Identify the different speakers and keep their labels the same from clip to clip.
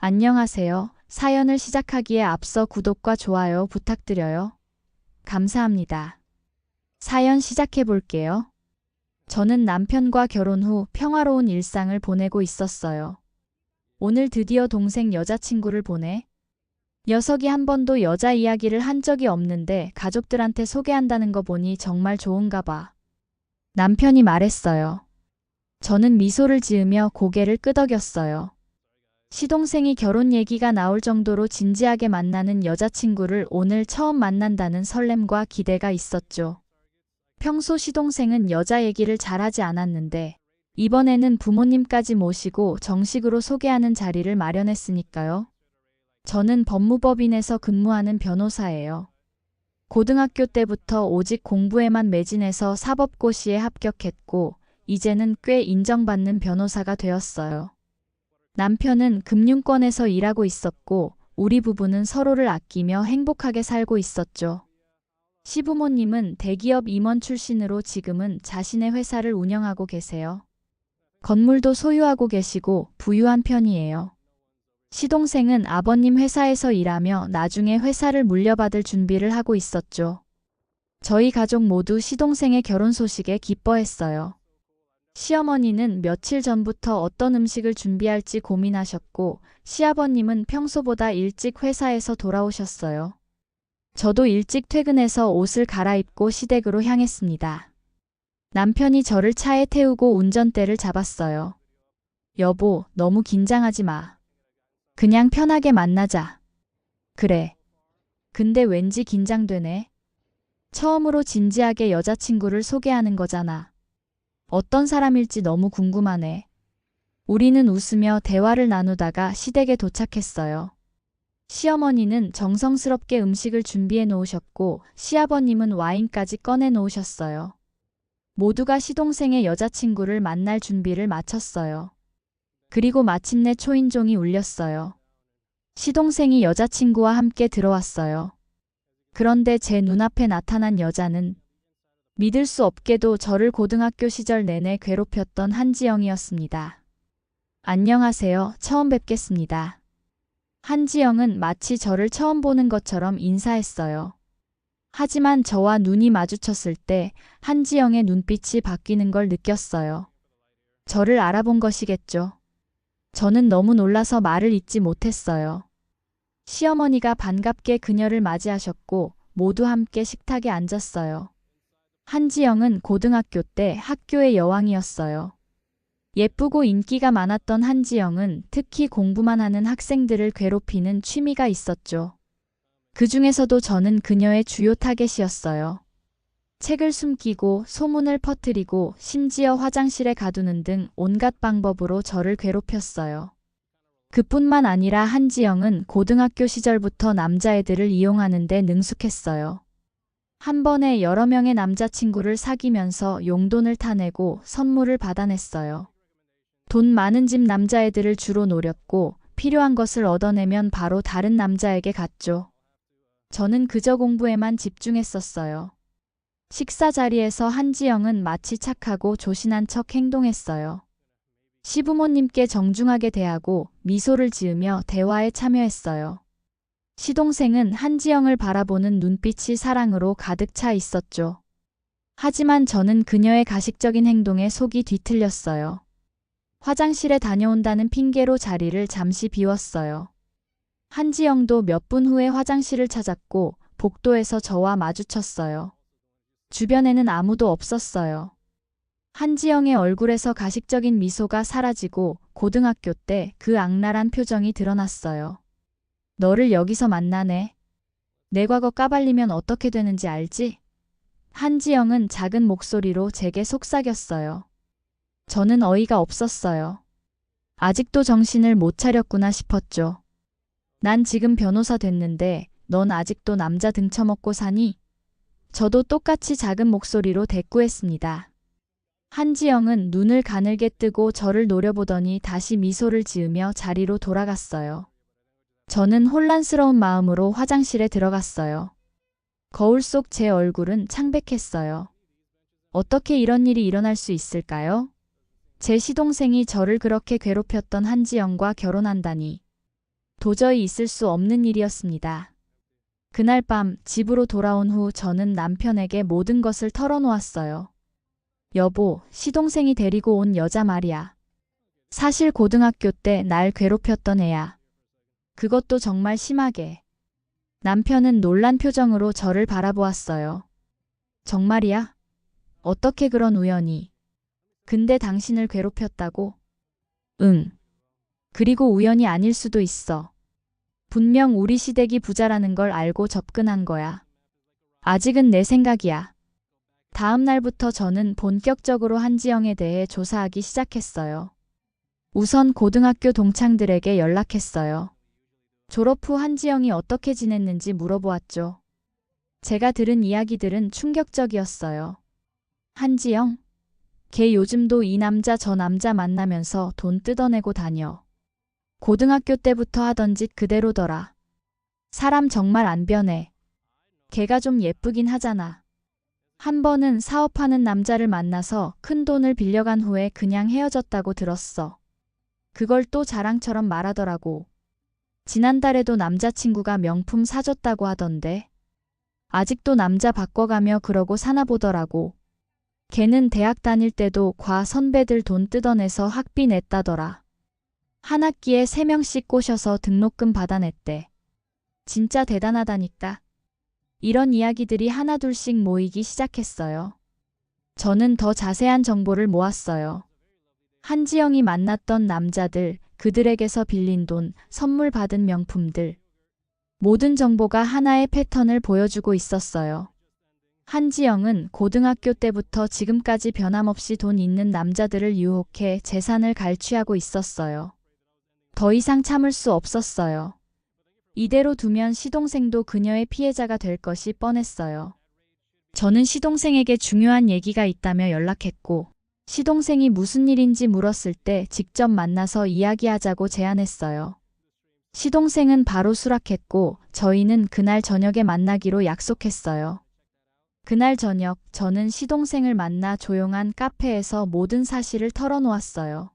Speaker 1: 안녕하세요. 사연을 시작하기에 앞서 구독과 좋아요 부탁드려요. 감사합니다. 사연 시작해 볼게요. 저는 남편과 결혼 후 평화로운 일상을 보내고 있었어요. 오늘 드디어 동생 여자친구를 보내. 녀석이 한 번도 여자 이야기를 한 적이 없는데 가족들한테 소개한다는 거 보니 정말 좋은가 봐. 남편이 말했어요. 저는 미소를 지으며 고개를 끄덕였어요. 시동생이 결혼 얘기가 나올 정도로 진지하게 만나는 여자친구를 오늘 처음 만난다는 설렘과 기대가 있었죠. 평소 시동생은 여자 얘기를 잘하지 않았는데 이번에는 부모님까지 모시고 정식으로 소개하는 자리를 마련했으니까요. 저는 법무법인에서 근무하는 변호사예요. 고등학교 때부터 오직 공부에만 매진해서 사법고시에 합격했고 이제는 꽤 인정받는 변호사가 되었어요. 남편은 금융권에서 일하고 있었고 우리 부부는 서로를 아끼며 행복하게 살고 있었죠. 시부모님은 대기업 임원 출신으로 지금은 자신의 회사를 운영하고 계세요. 건물도 소유하고 계시고 부유한 편이에요. 시동생은 아버님 회사에서 일하며 나중에 회사를 물려받을 준비를 하고 있었죠. 저희 가족 모두 시동생의 결혼 소식에 기뻐했어요. 시어머니는 며칠 전부터 어떤 음식을 준비할지 고민하셨고, 시아버님은 평소보다 일찍 회사에서 돌아오셨어요. 저도 일찍 퇴근해서 옷을 갈아입고 시댁으로 향했습니다. 남편이 저를 차에 태우고 운전대를 잡았어요. 여보, 너무 긴장하지 마. 그냥 편하게 만나자. 그래. 근데 왠지 긴장되네. 처음으로 진지하게 여자친구를 소개하는 거잖아. 어떤 사람일지 너무 궁금하네. 우리는 웃으며 대화를 나누다가 시댁에 도착했어요. 시어머니는 정성스럽게 음식을 준비해 놓으셨고 시아버님은 와인까지 꺼내 놓으셨어요. 모두가 시동생의 여자친구를 만날 준비를 마쳤어요. 그리고 마침내 초인종이 울렸어요. 시동생이 여자친구와 함께 들어왔어요. 그런데 제 눈앞에 나타난 여자는 믿을 수 없게도 저를 고등학교 시절 내내 괴롭혔던 한지영이었습니다. 안녕하세요. 처음 뵙겠습니다. 한지영은 마치 저를 처음 보는 것처럼 인사했어요. 하지만 저와 눈이 마주쳤을 때 한지영의 눈빛이 바뀌는 걸 느꼈어요. 저를 알아본 것이겠죠. 저는 너무 놀라서 말을 잇지 못했어요. 시어머니가 반갑게 그녀를 맞이하셨고 모두 함께 식탁에 앉았어요. 한지영은 고등학교 때 학교의 여왕이었어요. 예쁘고 인기가 많았던 한지영은 특히 공부만 하는 학생들을 괴롭히는 취미가 있었죠. 그 중에서도 저는 그녀의 주요 타겟이었어요. 책을 숨기고 소문을 퍼뜨리고 심지어 화장실에 가두는 등 온갖 방법으로 저를 괴롭혔어요. 그뿐만 아니라 한지영은 고등학교 시절부터 남자애들을 이용하는 데 능숙했어요. 한 번에 여러 명의 남자친구를 사귀면서 용돈을 타내고 선물을 받아냈어요. 돈 많은 집 남자애들을 주로 노렸고 필요한 것을 얻어내면 바로 다른 남자에게 갔죠. 저는 그저 공부에만 집중했었어요. 식사 자리에서 한지영은 마치 착하고 조신한 척 행동했어요. 시부모님께 정중하게 대하고 미소를 지으며 대화에 참여했어요. 시동생은 한지영을 바라보는 눈빛이 사랑으로 가득 차 있었죠. 하지만 저는 그녀의 가식적인 행동에 속이 뒤틀렸어요. 화장실에 다녀온다는 핑계로 자리를 잠시 비웠어요. 한지영도 몇 분 후에 화장실을 찾았고 복도에서 저와 마주쳤어요. 주변에는 아무도 없었어요. 한지영의 얼굴에서 가식적인 미소가 사라지고 고등학교 때 그 악랄한 표정이 드러났어요. 너를 여기서 만나네. 내 과거 까발리면 어떻게 되는지 알지? 한지영은 작은 목소리로 제게 속삭였어요. 저는 어이가 없었어요. 아직도 정신을 못 차렸구나 싶었죠. 난 지금 변호사 됐는데 넌 아직도 남자 등쳐먹고 사니? 저도 똑같이 작은 목소리로 대꾸했습니다. 한지영은 눈을 가늘게 뜨고 저를 노려보더니 다시 미소를 지으며 자리로 돌아갔어요. 저는 혼란스러운 마음으로 화장실에 들어갔어요. 거울 속 제 얼굴은 창백했어요. 어떻게 이런 일이 일어날 수 있을까요? 제 시동생이 저를 그렇게 괴롭혔던 한지영과 결혼한다니. 도저히 있을 수 없는 일이었습니다. 그날 밤 집으로 돌아온 후 저는 남편에게 모든 것을 털어놓았어요. 여보, 시동생이 데리고 온 여자 말이야. 사실 고등학교 때 날 괴롭혔던 애야. 그것도 정말 심하게. 남편은 놀란 표정으로 저를 바라보았어요. 정말이야? 어떻게 그런 우연이? 근데 당신을 괴롭혔다고? 응. 그리고 우연이 아닐 수도 있어. 분명 우리 시댁이 부자라는 걸 알고 접근한 거야. 아직은 내 생각이야. 다음 날부터 저는 본격적으로 한지영에 대해 조사하기 시작했어요. 우선 고등학교 동창들에게 연락했어요. 졸업 후 한지영이 어떻게 지냈는지 물어보았죠. 제가 들은 이야기들은 충격적이었어요. 한지영? 걔 요즘도 이 남자 저 남자 만나면서 돈 뜯어내고 다녀. 고등학교 때부터 하던 짓 그대로더라. 사람 정말 안 변해. 걔가 좀 예쁘긴 하잖아. 한 번은 사업하는 남자를 만나서 큰 돈을 빌려간 후에 그냥 헤어졌다고 들었어. 그걸 또 자랑처럼 말하더라고. 지난달에도 남자친구가 명품 사줬다고 하던데. 아직도 남자 바꿔가며 그러고 사나 보더라고. 걔는 대학 다닐 때도 과 선배들 돈 뜯어내서 학비 냈다더라. 한 학기에 3명씩 꼬셔서 등록금 받아냈대. 진짜 대단하다니까. 이런 이야기들이 하나둘씩 모이기 시작했어요. 저는 더 자세한 정보를 모았어요. 한지영이 만났던 남자들, 그들에게서 빌린 돈, 선물 받은 명품들. 모든 정보가 하나의 패턴을 보여주고 있었어요. 한지영은 고등학교 때부터 지금까지 변함없이 돈 있는 남자들을 유혹해 재산을 갈취하고 있었어요. 더 이상 참을 수 없었어요. 이대로 두면 시동생도 그녀의 피해자가 될 것이 뻔했어요. 저는 시동생에게 중요한 얘기가 있다며 연락했고, 시동생이 무슨 일인지 물었을 때 직접 만나서 이야기하자고 제안했어요. 시동생은 바로 수락했고, 저희는 그날 저녁에 만나기로 약속했어요. 그날 저녁, 저는 시동생을 만나 조용한 카페에서 모든 사실을 털어놓았어요.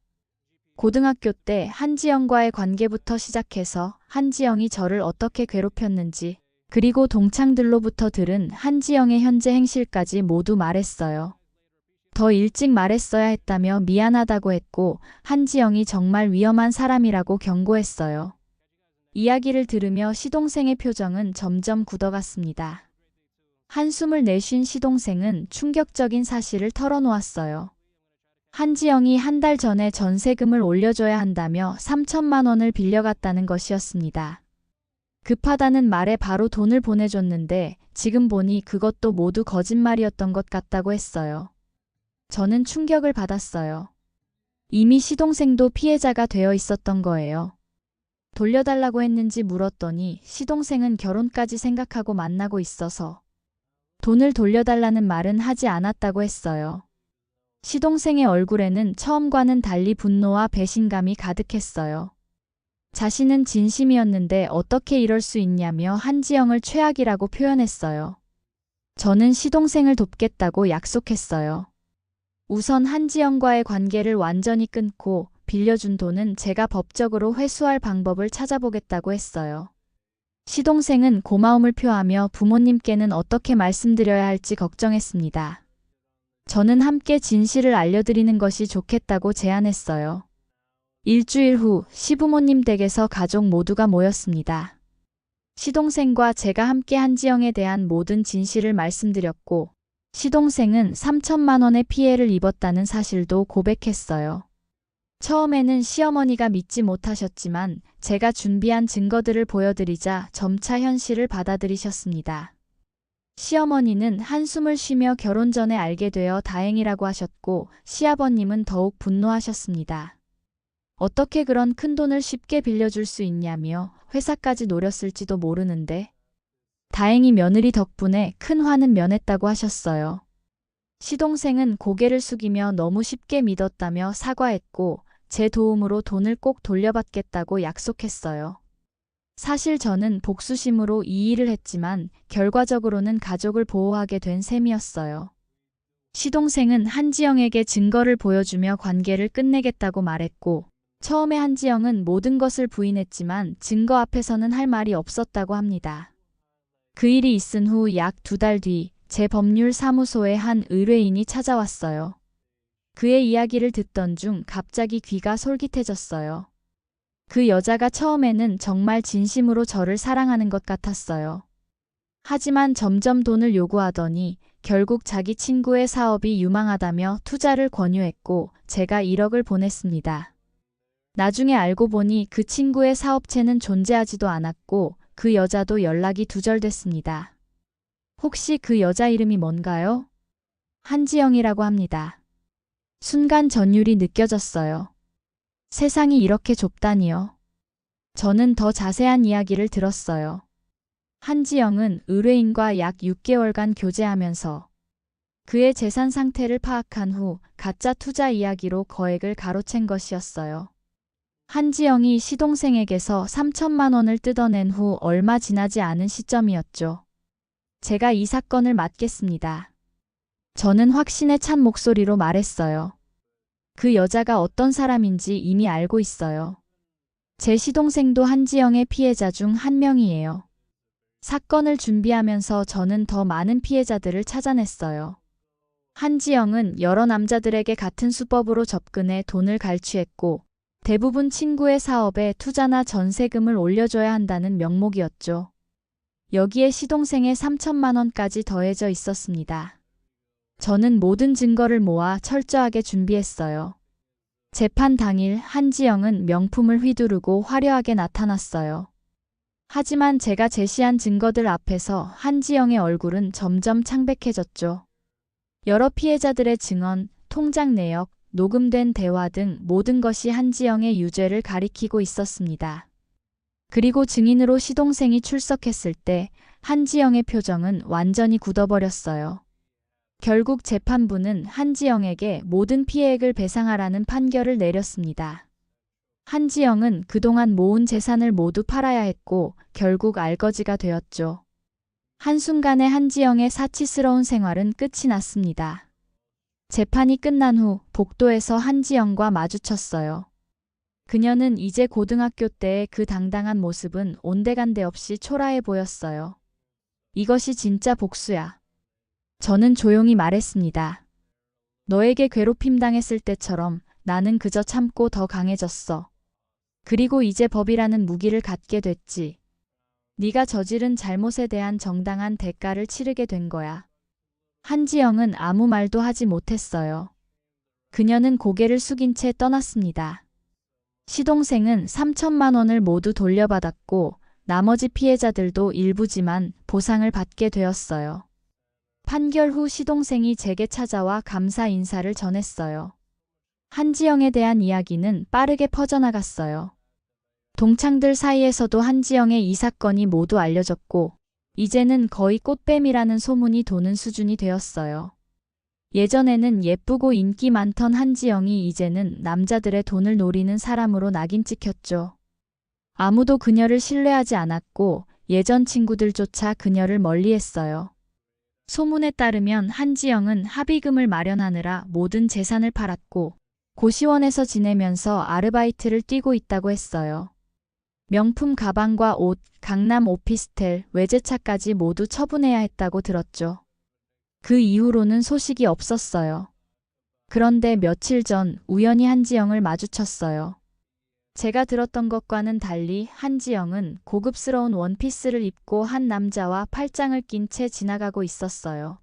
Speaker 1: 고등학교 때 한지영과의 관계부터 시작해서 한지영이 저를 어떻게 괴롭혔는지, 그리고 동창들로부터 들은 한지영의 현재 행실까지 모두 말했어요. 더 일찍 말했어야 했다며 미안하다고 했고, 한지영이 정말 위험한 사람이라고 경고했어요. 이야기를 들으며 시동생의 표정은 점점 굳어갔습니다. 한숨을 내쉰 시동생은 충격적인 사실을 털어놓았어요. 한지영이 한 달 전에 전세금을 올려줘야 한다며 3천만 원을 빌려갔다는 것이었습니다. 급하다는 말에 바로 돈을 보내줬는데 지금 보니 그것도 모두 거짓말이었던 것 같다고 했어요. 저는 충격을 받았어요. 이미 시동생도 피해자가 되어 있었던 거예요. 돌려달라고 했는지 물었더니 시동생은 결혼까지 생각하고 만나고 있어서 돈을 돌려달라는 말은 하지 않았다고 했어요. 시동생의 얼굴에는 처음과는 달리 분노와 배신감이 가득했어요. 자신은 진심이었는데 어떻게 이럴 수 있냐며 한지영을 최악이라고 표현했어요. 저는 시동생을 돕겠다고 약속했어요. 우선 한지영과의 관계를 완전히 끊고 빌려준 돈은 제가 법적으로 회수할 방법을 찾아보겠다고 했어요. 시동생은 고마움을 표하며 부모님께는 어떻게 말씀드려야 할지 걱정했습니다. 저는 함께 진실을 알려드리는 것이 좋겠다고 제안했어요. 일주일 후 시부모님 댁에서 가족 모두가 모였습니다. 시동생과 제가 함께 한지영에 대한 모든 진실을 말씀드렸고, 시동생은 3천만 원의 피해를 입었다는 사실도 고백했어요. 처음에는 시어머니가 믿지 못하셨지만 제가 준비한 증거들을 보여드리자 점차 현실을 받아들이셨습니다. 시어머니는 한숨을 쉬며 결혼 전에 알게 되어 다행이라고 하셨고 시아버님은 더욱 분노하셨습니다. 어떻게 그런 큰 돈을 쉽게 빌려줄 수 있냐며 회사까지 노렸을지도 모르는데 다행히 며느리 덕분에 큰 화는 면했다고 하셨어요. 시동생은 고개를 숙이며 너무 쉽게 믿었다며 사과했고 제 도움으로 돈을 꼭 돌려받겠다고 약속했어요. 사실 저는 복수심으로 이 일을 했지만 결과적으로는 가족을 보호하게 된 셈이었어요. 시동생은 한지영에게 증거를 보여주며 관계를 끝내겠다고 말했고 처음에 한지영은 모든 것을 부인했지만 증거 앞에서는 할 말이 없었다고 합니다. 그 일이 있은 후 약 두 달 뒤 제 법률 사무소에 한 의뢰인이 찾아왔어요. 그의 이야기를 듣던 중 갑자기 귀가 솔깃해졌어요. 그 여자가 처음에는 정말 진심으로 저를 사랑하는 것 같았어요. 하지만 점점 돈을 요구하더니 결국 자기 친구의 사업이 유망하다며 투자를 권유했고 제가 1억을 보냈습니다. 나중에 알고 보니 그 친구의 사업체는 존재하지도 않았고 그 여자도 연락이 두절됐습니다. 혹시 그 여자 이름이 뭔가요? 한지영이라고 합니다. 순간 전율이 느껴졌어요. 세상이 이렇게 좁다니요. 저는 더 자세한 이야기를 들었어요. 한지영은 의뢰인과 약 6개월간 교제하면서 그의 재산 상태를 파악한 후 가짜 투자 이야기로 거액을 가로챈 것이었어요. 한지영이 시동생에게서 3천만 원을 뜯어낸 후 얼마 지나지 않은 시점이었죠. 제가 이 사건을 맡겠습니다. 저는 확신에 찬 목소리로 말했어요. 그 여자가 어떤 사람인지 이미 알고 있어요. 제 시동생도 한지영의 피해자 중 한 명이에요. 사건을 준비하면서 저는 더 많은 피해자들을 찾아냈어요. 한지영은 여러 남자들에게 같은 수법으로 접근해 돈을 갈취했고 대부분 친구의 사업에 투자나 전세금을 올려줘야 한다는 명목이었죠. 여기에 시동생의 3천만 원까지 더해져 있었습니다. 저는 모든 증거를 모아 철저하게 준비했어요. 재판 당일 한지영은 명품을 휘두르고 화려하게 나타났어요. 하지만 제가 제시한 증거들 앞에서 한지영의 얼굴은 점점 창백해졌죠. 여러 피해자들의 증언, 통장 내역, 녹음된 대화 등 모든 것이 한지영의 유죄를 가리키고 있었습니다. 그리고 증인으로 시동생이 출석했을 때 한지영의 표정은 완전히 굳어버렸어요. 결국 재판부는 한지영에게 모든 피해액을 배상하라는 판결을 내렸습니다. 한지영은 그동안 모은 재산을 모두 팔아야 했고 결국 알거지가 되었죠. 한순간에 한지영의 사치스러운 생활은 끝이 났습니다. 재판이 끝난 후 복도에서 한지영과 마주쳤어요. 그녀는 이제 고등학교 때의 그 당당한 모습은 온데간데 없이 초라해 보였어요. 이것이 진짜 복수야. 저는 조용히 말했습니다. 너에게 괴롭힘 당했을 때처럼 나는 그저 참고 더 강해졌어. 그리고 이제 법이라는 무기를 갖게 됐지. 네가 저지른 잘못에 대한 정당한 대가를 치르게 된 거야. 한지영은 아무 말도 하지 못했어요. 그녀는 고개를 숙인 채 떠났습니다. 시동생은 3천만 원을 모두 돌려받았고 나머지 피해자들도 일부지만 보상을 받게 되었어요. 판결 후 시동생이 제게 찾아와 감사 인사를 전했어요. 한지영에 대한 이야기는 빠르게 퍼져나갔어요. 동창들 사이에서도 한지영의 이 사건이 모두 알려졌고, 이제는 거의 꽃뱀이라는 소문이 도는 수준이 되었어요. 예전에는 예쁘고 인기 많던 한지영이 이제는 남자들의 돈을 노리는 사람으로 낙인 찍혔죠. 아무도 그녀를 신뢰하지 않았고 예전 친구들조차 그녀를 멀리했어요. 소문에 따르면 한지영은 합의금을 마련하느라 모든 재산을 팔았고 고시원에서 지내면서 아르바이트를 뛰고 있다고 했어요. 명품 가방과 옷, 강남 오피스텔, 외제차까지 모두 처분해야 했다고 들었죠. 그 이후로는 소식이 없었어요. 그런데 며칠 전 우연히 한지영을 마주쳤어요. 제가 들었던 것과는 달리 한지영은 고급스러운 원피스를 입고 한 남자와 팔짱을 낀 채 지나가고 있었어요.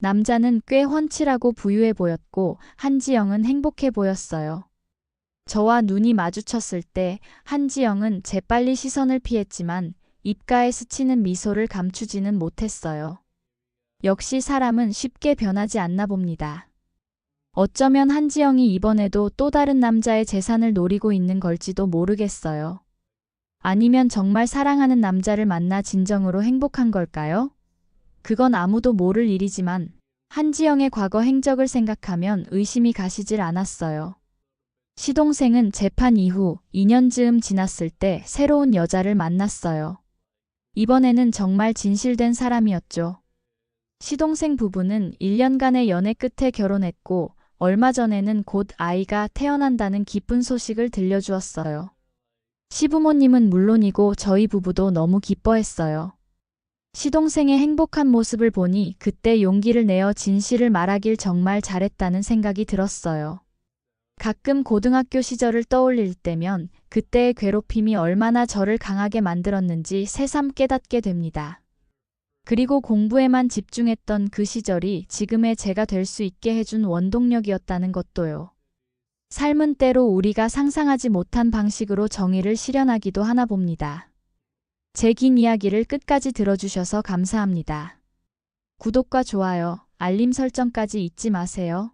Speaker 1: 남자는 꽤 훤칠하고 부유해 보였고 한지영은 행복해 보였어요. 저와 눈이 마주쳤을 때 한지영은 재빨리 시선을 피했지만 입가에 스치는 미소를 감추지는 못했어요. 역시 사람은 쉽게 변하지 않나 봅니다. 어쩌면 한지영이 이번에도 또 다른 남자의 재산을 노리고 있는 걸지도 모르겠어요. 아니면 정말 사랑하는 남자를 만나 진정으로 행복한 걸까요? 그건 아무도 모를 일이지만 한지영의 과거 행적을 생각하면 의심이 가시질 않았어요. 시동생은 재판 이후 2년 즈음 지났을 때 새로운 여자를 만났어요. 이번에는 정말 진실된 사람이었죠. 시동생 부부는 1년간의 연애 끝에 결혼했고 얼마 전에는 곧 아이가 태어난다는 기쁜 소식을 들려주었어요. 시부모님은 물론이고 저희 부부도 너무 기뻐했어요. 시동생의 행복한 모습을 보니 그때 용기를 내어 진실을 말하길 정말 잘했다는 생각이 들었어요. 가끔 고등학교 시절을 떠올릴 때면 그때의 괴롭힘이 얼마나 저를 강하게 만들었는지 새삼 깨닫게 됩니다. 그리고 공부에만 집중했던 그 시절이 지금의 제가 될 수 있게 해준 원동력이었다는 것도요. 삶은 때로 우리가 상상하지 못한 방식으로 정의를 실현하기도 하나 봅니다. 제 긴 이야기를 끝까지 들어주셔서 감사합니다. 구독과 좋아요, 알림 설정까지 잊지 마세요.